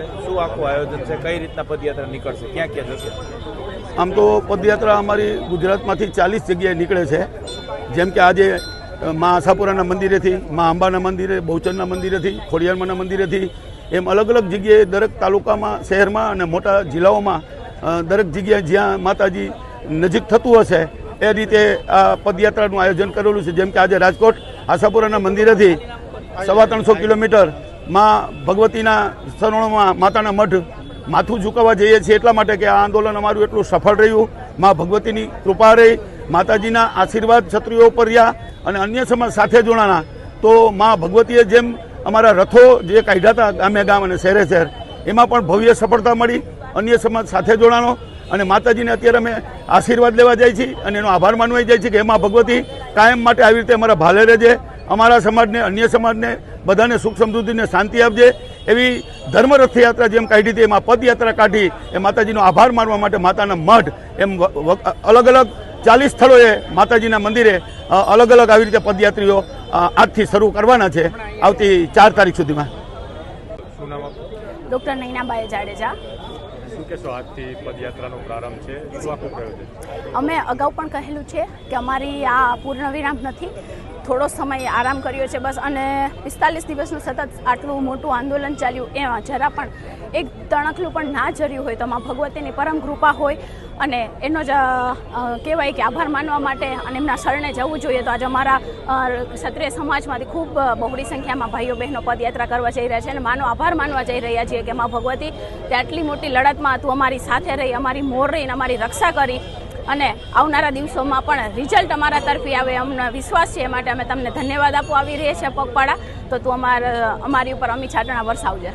શું આખું આયોજન છે? કઈ રીતના પદયાત્રા નીકળશે? ક્યાં ક્યાં જશે? આમ તો પદયાત્રા અમારી ગુજરાતમાંથી ચાલીસ જગ્યાએ નીકળે છે. જેમ કે આજે મા આશાપુરાના મંદિરેથી, મા અંબાના મંદિરે, બહુચરના મંદિરેથી, ખોડિયારમાના મંદિરેથી, એમ અલગ અલગ જગ્યાએ દરેક તાલુકામાં, શહેરમાં અને મોટા જિલ્લાઓમાં દરેક જગ્યાએ જ્યાં માતાજી નજીક થતું હશે, એ રીતે આ પદયાત્રાનું આયોજન કરેલું છે. જેમ કે આજે રાજકોટ, આશાપુરાના મંદિરેથી સવા ત્રણસો કિલોમીટર માં ભગવતીના શરણોમાં માતાના મઢ માથું ઝુકાવવા જઈએ છીએ એટલા માટે કે આ આંદોલન અમારું એટલું સફળ રહ્યું. મા ભગવતીની કૃપા રહી, માતાજીના આશીર્વાદ ક્ષત્રિયો ઉપર રહ્યા અને અન્ય સમાજ સાથે જોડાણા. તો મા ભગવતીએ જેમ અમારા રથો જે કાઢ્યા હતા ગામે ગામ અને શહેરે શહેર, એમાં પણ ભવ્ય સફળતા મળી. અન્ય સમાજ સાથે જોડાણો અને માતાજીને અત્યારે અમે આશીર્વાદ લેવા જાય છીએ અને એનો આભાર માનવા જાય છે કે એમાં ભગવતી કાયમ માટે આવી રીતે અમારા ભાલે રહેજે. અમારા સમાજને અન્ય સમાજને બધાને સુખ સમૃદ્ધિને શાંતિ આપજે એવી ધર્મ રથયાત્રા જેમ કાઢી હતી એમાં પદયાત્રા કાઢી એ માતાજીનો આભાર માનવા માટે માતાના મઢ એમ અલગ અલગ ચાલીસ સ્થળોએ માતાજીના મંદિરે અલગ અલગ આવી રીતે પદયાત્રીઓ આજથી શરૂ કરવાના છે આવતી ચાર તારીખ સુધીમાં. Doctor doctor Nainabai Jadeja. અમે અગાઉ પણ કહેલું છે કે અમારી આ પૂર્ણ વિરામ નથી. થોડો સમય આરામ કર્યો છે બસ અને પિસ્તાલીસ દિવસનું સતત આટલું મોટું આંદોલન ચાલ્યું એમાં જરા પણ એક તણખલું પણ ના જર્યું હોય તો માં ભગવતીની પરમ કૃપા હોય અને એનો જ કહેવાય કે આભાર માનવા માટે અને એમના શરણે જવું જોઈએ તો આજે અમારા ક્ષત્રિય સમાજમાંથી ખૂબ બહોળી સંખ્યામાં ભાઈઓ બહેનો પદયાત્રા કરવા જઈ રહ્યા છે અને માનો આભાર માનવા જઈ રહ્યા છીએ કે માં ભગવતી તે આટલી મોટી લડતમાં તું અમારી સાથે રહી, અમારી મોર રહીને અમારી રક્ષા કરી અને આવનારા દિવસોમાં પણ રિઝલ્ટ અમારા તરફી આવે, અમને વિશ્વાસ છે એ માટે અમે તમને ધન્યવાદ આપવા આવી રહ્યા છીએ પગપાળા. તો તું અમારા, અમારી ઉપર અમી છાટણા વરસાવજે.